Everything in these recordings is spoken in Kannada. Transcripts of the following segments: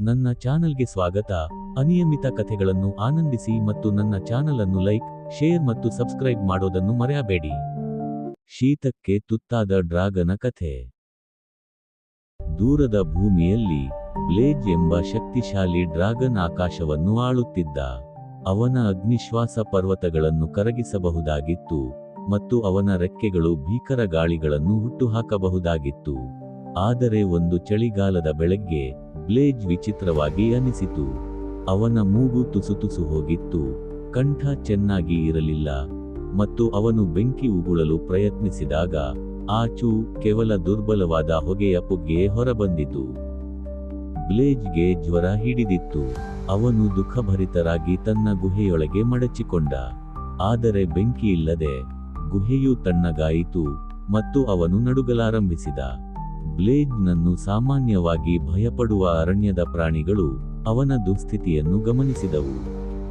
ನನ್ನ ಚಾನಲ್ಗೆ ಸ್ವಾಗತ. ಅನಿಯಮಿತ ಕಥೆಗಳನ್ನು ಆನಂದಿಸಿ ಮತ್ತು ನನ್ನ ಚಾನಲ್ ಅನ್ನು ಲೈಕ್, ಶೇರ್ ಮತ್ತು ಸಬ್ಸ್ಕ್ರೈಬ್ ಮಾಡೋದನ್ನು ಮರೆಯಬೇಡಿ. ಶೀತಕ್ಕೆ ತುತ್ತಾದ ಡ್ರಾಗನ ಕಥೆ. ದೂರದ ಭೂಮಿಯಲ್ಲಿ ಬ್ಲೇಜ್ ಎಂಬ ಶಕ್ತಿಶಾಲಿ ಡ್ರಾಗನ್ ಆಕಾಶವನ್ನು ಆಳುತ್ತಿದ್ದ. ಅವನ ಅಗ್ನಿಶ್ವಾಸ ಪರ್ವತಗಳನ್ನು ಕರಗಿಸಬಹುದಾಗಿತ್ತು ಮತ್ತು ಅವನ ರೆಕ್ಕೆಗಳು ಭೀಕರ ಗಾಳಿಗಳನ್ನು ಹುಟ್ಟುಹಾಕಬಹುದಾಗಿತ್ತು ಆದರೆ ಒಂದು ಚಳಿಗಾಲದ ಬೆಳಗ್ಗೆ ಬ್ಲೇಜ್ ವಿಚಿತ್ರವಾಗಿ ಅನಿಸಿತು. ಅವನ ಮೂಗು ತುಸುತುಸು ಹೋಗಿತ್ತು. ಕಂಠ ಚೆನ್ನಾಗಿ ಇರಲಿಲ್ಲ. ಮತ್ತು ಅವನು ಬೆಂಕಿ ಉಗುಳಲು ಪ್ರಯತ್ನಿಸಿದಾಗ, ಆಚು ಕೇವಲ ದುರ್ಬಲವಾದ ಹೊಗೆಯ ಪುಗ್ಗೆ ಹೊರಬಂದಿತು. ಬ್ಲೇಜ್ಗೆ ಜ್ವರ ಹಿಡಿದಿತ್ತು. ಅವನು ದುಃಖಭರಿತರಾಗಿ ತನ್ನ ಗುಹೆಯೊಳಗೆ ಮಡಚಿಕೊಂಡ. ಆದರೆ ಬೆಂಕಿಯಿಲ್ಲದೆ ಗುಹೆಯು ತಣ್ಣಗಾಯಿತು ಮತ್ತು ಅವನು ನಡುಗಲಾರಂಭಿಸಿದ. ಬ್ಲೇಜ್ನನ್ನು ಸಾಮಾನ್ಯವಾಗಿ ಭಯಪಡುವ ಅರಣ್ಯದ ಪ್ರಾಣಿಗಳು ಅವನ ದುಸ್ಥಿತಿಯನ್ನು ಗಮನಿಸಿದವು.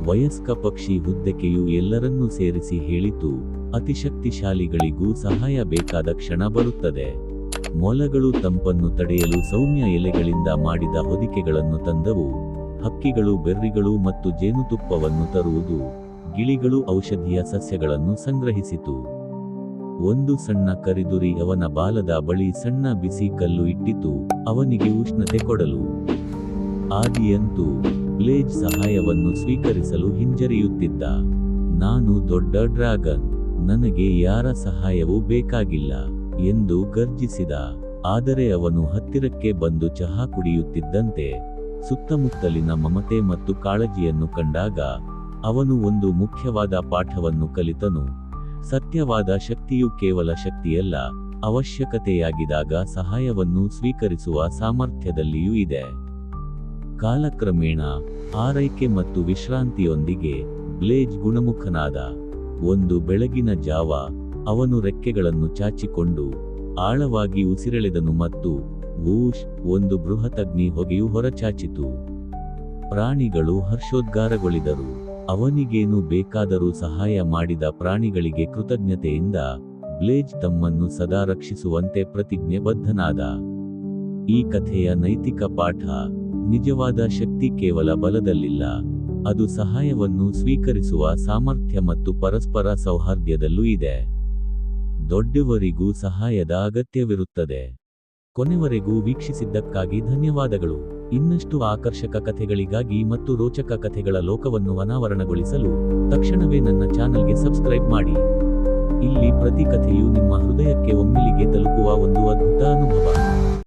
ವಯಸ್ಕ ಪಕ್ಷಿ ಹುದ್ದೆಕೆಯು ಎಲ್ಲರನ್ನೂ ಸೇರಿಸಿ ಹೇಳಿತು ಅತಿಶಕ್ತಿಶಾಲಿಗಳಿಗೂ ಸಹಾಯ ಬೇಕಾದ ಕ್ಷಣ ಬರುತ್ತದೆ. ಮೊಲಗಳು ತಂಪನ್ನು ತಡೆಯಲು ಸೌಮ್ಯ ಎಲೆಗಳಿಂದ ಮಾಡಿದ ಹೊದಿಕೆಗಳನ್ನು ತಂದವು. ಹಕ್ಕಿಗಳು, ಬೆರ್ರಿಗಳು ಮತ್ತು ಜೇನುತುಪ್ಪವನ್ನು ತರುವುದು. ಗಿಳಿಗಳು ಔಷಧೀಯ ಸಸ್ಯಗಳನ್ನು ಸಂಗ್ರಹಿಸಿತು. ಒಂದು ಸಣ್ಣ ಕರಿದುರಿ ಅವನ ಬಾಲದ ಬಳಿ ಸಣ್ಣ ಬಿಸಿ ಕಲ್ಲು ಇಟ್ಟಿತು, ಅವನಿಗೆ ಉಷ್ಣತೆ ಕೊಡಲು. ಆದಿಯಂತೂ ಬ್ಲೇಜ್ ಸಹಾಯವನ್ನು ಸ್ವೀಕರಿಸಲು ಹಿಂಜರಿಯುತ್ತಿದ್ದ. ನಾನು ದೊಡ್ಡ ಡ್ರಾಗನ್ ನನಗೆ ಯಾರ ಸಹಾಯವೂ ಬೇಕಾಗಿಲ್ಲ, ಎಂದು ಗರ್ಜಿಸಿದ. ಆದರೆ ಅವನು ಹತ್ತಿರಕ್ಕೆ ಬಂದು ಚಹಾ ಕುಡಿಯುತ್ತಿದ್ದಂತೆ, ಸುತ್ತಮುತ್ತಲಿನ ಮಮತೆ ಮತ್ತು ಕಾಳಜಿಯನ್ನು ಕಂಡಾಗ, ಅವನು ಒಂದು ಮುಖ್ಯವಾದ ಪಾಠವನ್ನು ಕಲಿತನು. ಸತ್ಯವಾದ ಶಕ್ತಿಯು ಕೇವಲ ಶಕ್ತಿಯಲ್ಲ, ಅವಶ್ಯಕತೆಯಾಗಿದಾಗ ಸಹಾಯವನ್ನು ಸ್ವೀಕರಿಸುವ ಸಾಮರ್ಥ್ಯದಲ್ಲಿಯೂ ಇದೆ. ಕಾಲಕ್ರಮೇಣ ಆರೈಕೆ ಮತ್ತು ವಿಶ್ರಾಂತಿಯೊಂದಿಗೆ ಬ್ಲೇಜ್ ಗುಣಮುಖನಾದ ಒಂದು ಬೆಳಗಿನ ಜಾವ ಅವನು ರೆಕ್ಕೆಗಳನ್ನು ಚಾಚಿಕೊಂಡು ಆಳವಾಗಿ ಉಸಿರೆಳೆದನು ಮತ್ತು ಊಷ್ ಒಂದು ಬೃಹತಗ್ನಿ ಹೊಗೆಯು ಹೊರಚಾಚಿತು. ಪ್ರಾಣಿಗಳು ಹರ್ಷೋದ್ಗಾರಗೊಳಿದರು. ಅವನಿಗೇನು ಬೇಕಾದರೂ ಸಹಾಯ ಮಾಡಿದ ಪ್ರಾಣಿಗಳಿಗೆ ಕೃತಜ್ಞತೆಯಿಂದ ಬ್ಲೇಜ್ ತಮ್ಮನ್ನು ಸದಾ ರಕ್ಷಿಸುವಂತೆ ಪ್ರತಿಜ್ಞೆ ಬದ್ಧನಾದ ಈ ಕಥೆಯ ನೈತಿಕ ಪಾಠ ನಿಜವಾದ ಶಕ್ತಿ ಕೇವಲ ಬಲದಲ್ಲಿಲ್ಲ, ಅದು ಸಹಾಯವನ್ನು ಸ್ವೀಕರಿಸುವ ಸಾಮರ್ಥ್ಯ ಮತ್ತು ಪರಸ್ಪರ ಸೌಹಾರ್ದ್ಯದಲ್ಲೂ ಇದೆ. ದೊಡ್ಡವರಿಗೂ ಸಹಾಯದ ಅಗತ್ಯವಿರುತ್ತದೆ. ಕೊನೆವರೆಗೂ ವೀಕ್ಷಿಸಿದ್ದಕ್ಕಾಗಿ ಧನ್ಯವಾದಗಳು. ಇನ್ನಷ್ಟು ಆಕರ್ಷಕ ಕಥೆಗಳಿಗಾಗಿ ಮತ್ತು ರೋಚಕ ಕಥೆಗಳ ಲೋಕವನ್ನು ಅನಾವರಣಗೊಳಿಸಲು ತಕ್ಷಣವೇ ನನ್ನ ಚಾನಲ್ಗೆ ಸಬ್ಸ್ಕ್ರೈಬ್ ಮಾಡಿ. ಇಲ್ಲಿ ಪ್ರತಿ ಕಥೆಯು ನಿಮ್ಮ ಹೃದಯಕ್ಕೆ ಒಮ್ಮಿಲಿಗೆ ತಲುಪುವ ಒಂದು ಅದ್ಭುತ ಅನುಭವ.